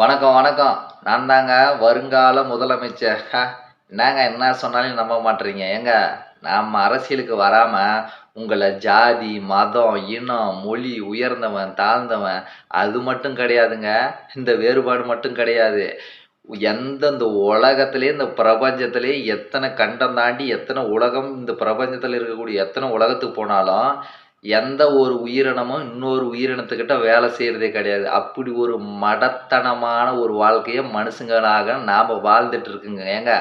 வணக்கம் வணக்கம். நான் தாங்க வருங்கால முதலமைச்சர். என்னங்க என்ன சொன்னாலும் நம்ப மாட்டீங்க. ஏங்க நாம் அரசியலுக்கு வராமல் உங்களை ஜாதி மதம் இனம் மொழி உயர்ந்தவன் தாழ்ந்தவன் அது மட்டும் கிடையாதுங்க. இந்த வேறுபாடு மட்டும் கிடையாது. எந்தெந்த உலகத்திலே இந்த பிரபஞ்சத்திலே எத்தனை கண்டம் தாண்டி எத்தனை உலகம் இந்த பிரபஞ்சத்தில் இருக்கக்கூடிய எத்தனை உலகத்துக்கு போனாலும் எந்த ஒரு உயிரினமும் இன்னொரு உயிரினத்துக்கிட்ட வேலை செய்கிறதே கிடையாது. அப்படி ஒரு மடத்தனமான ஒரு வாழ்க்கையை மனுஷங்களாக நாம் வாழ்ந்துட்டு இருக்குங்க. ஏங்க?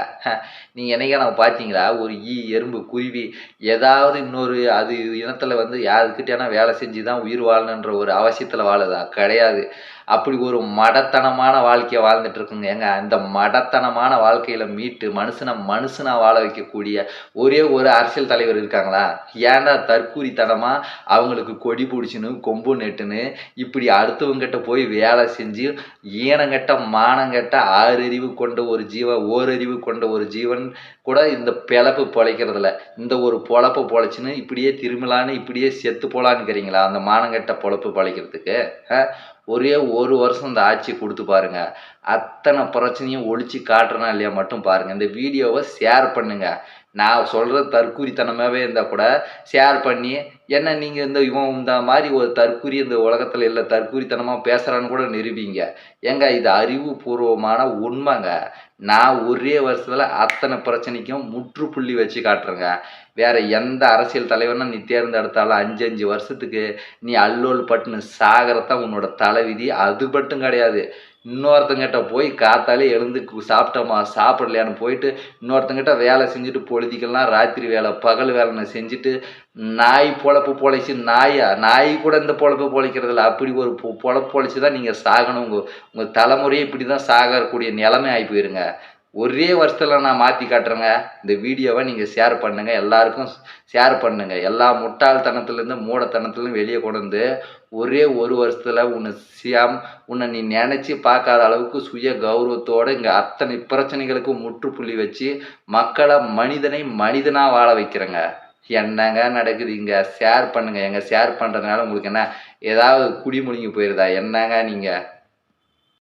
நீங்கள் என்னைக்கா நம்ம பார்த்தீங்களா ஒரு ஈ எறும்பு குருவி ஏதாவது இன்னொரு அது இனத்தில் வந்து யாருக்கிட்டேனா வேலை செஞ்சு தான் உயிர் வாழணுன்ற ஒரு அவசியத்தில் வாழுதா? கிடையாது. அப்படி ஒரு மடத்தனமான வாழ்க்கையை வாழ்ந்துட்டு இருக்குங்க ஏங்க இந்த மடத்தனமான வாழ்க்கையில மீட்டு மனுஷனை மனுஷனா வாழ வைக்கக்கூடிய ஒரே ஒரு அரசியல் தலைவர் இருக்காங்களா? ஏன்டா தற்கூரித்தனமா அவங்களுக்கு கொடி பிடிச்சின்னு கொம்பு நெட்டுன்னு இப்படி அடுத்தவங்கிட்ட போய் வேலை செஞ்சு ஈனங்கட்ட மானங்கட்ட ஆறறிவு கொண்ட ஒரு ஜீவன் ஓரறிவு கொண்ட ஒரு ஜீவன் கூட இந்த பிழப்பு பொழைக்கிறதில்ல. இந்த ஒரு பொழப்பை பொழைச்சின்னு இப்படியே திரும்பலான்னு இப்படியே செத்து போலான்னுக்கிறீங்களா அந்த மானங்கட்ட பொழப்பு பொழைக்கிறதுக்கு ஆ? ஒரே ஒரு வருஷம் இந்த ஆட்சி கொடுத்து பாருங்க. அத்தனை பிரச்சனையும் ஒழிச்சு காட்டுறனா இல்லையா மட்டும் பாருங்கள் இந்த வீடியோவை ஷேர் பண்ணுங்கள் நான் சொல்கிற தற்குறித்தனமாகவே இருந்தால் கூட ஷேர் பண்ணி என்ன நீங்கள் இந்த இவன் இந்த மாதிரி ஒரு தற்குறி இந்த உலகத்தில் இல்லை தற்குறித்தனமாக பேசுகிறான்னு கூட நிரூபிங்க. ஏங்க இது அறிவுபூர்வமான உண்மைங்க. நான் ஒரே வருஷத்தில் அத்தனை பிரச்சனைக்கும் முற்றுப்புள்ளி வச்சு காட்டுறேங்க. வேறு எந்த அரசியல் தலைவனா நீ தேர்ந்தெடுத்தாலும் அஞ்சு அஞ்சு வருஷத்துக்கு நீ அல்லோல் பட்டுன்னு சாகரத்தான் உன்னோட தலைவிதி. அது மட்டும் கிடையாது. இன்னொருத்தங்கிட்ட போய் காத்தாலே எழுந்து சாப்பிட்டோமா சாப்பிடலையான்னு போயிட்டு இன்னொருத்தங்கிட்ட வேலை செஞ்சுட்டு பொழுதிக்கலாம் ராத்திரி வேலை பகல் வேலைன்னு செஞ்சுட்டு நாய் பொழப்பு பொழைச்சி நாயா நாய் கூட இந்த பொழப்பு பொழைக்கிறது இல்லை. அப்படி ஒரு பொ- பொழப்பு பொழைச்சி தான் நீங்கள் சாகணும். உங்கள் உங்கள் தலைமுறையே இப்படி தான் சாகக்கூடிய நிலைமை ஆகி போயிருங்க. ஒரே வருஷத்தில் நான் மாற்றி காட்டுறேங்க. இந்த வீடியோவை நீங்கள் ஷேர் பண்ணுங்கள் எல்லாருக்கும் ஷேர் பண்ணுங்கள் எல்லா முட்டாள்தனத்துலேருந்து மூடத்தனத்துலேருந்து வெளியே கொண்டு வந்து ஒரே ஒரு வருஷத்தில் உன்னை சியாம் உன்னை நீ நினச்சி பார்க்காத அளவுக்கு சுய கௌரவத்தோடு இங்கே அத்தனை பிரச்சனைகளுக்கும் முற்றுப்புள்ளி வச்சு மக்களை மனிதனை மனிதனாக வாழ வைக்கிறேங்க. என்னங்க நடக்குது? இங்கே ஷேர் பண்ணுங்கள் எங்கே ஷேர் பண்ணுறதுனால உங்களுக்கு என்ன? ஏதாவது குடி முழுங்கி போயிருதா? என்னங்க நீங்கள்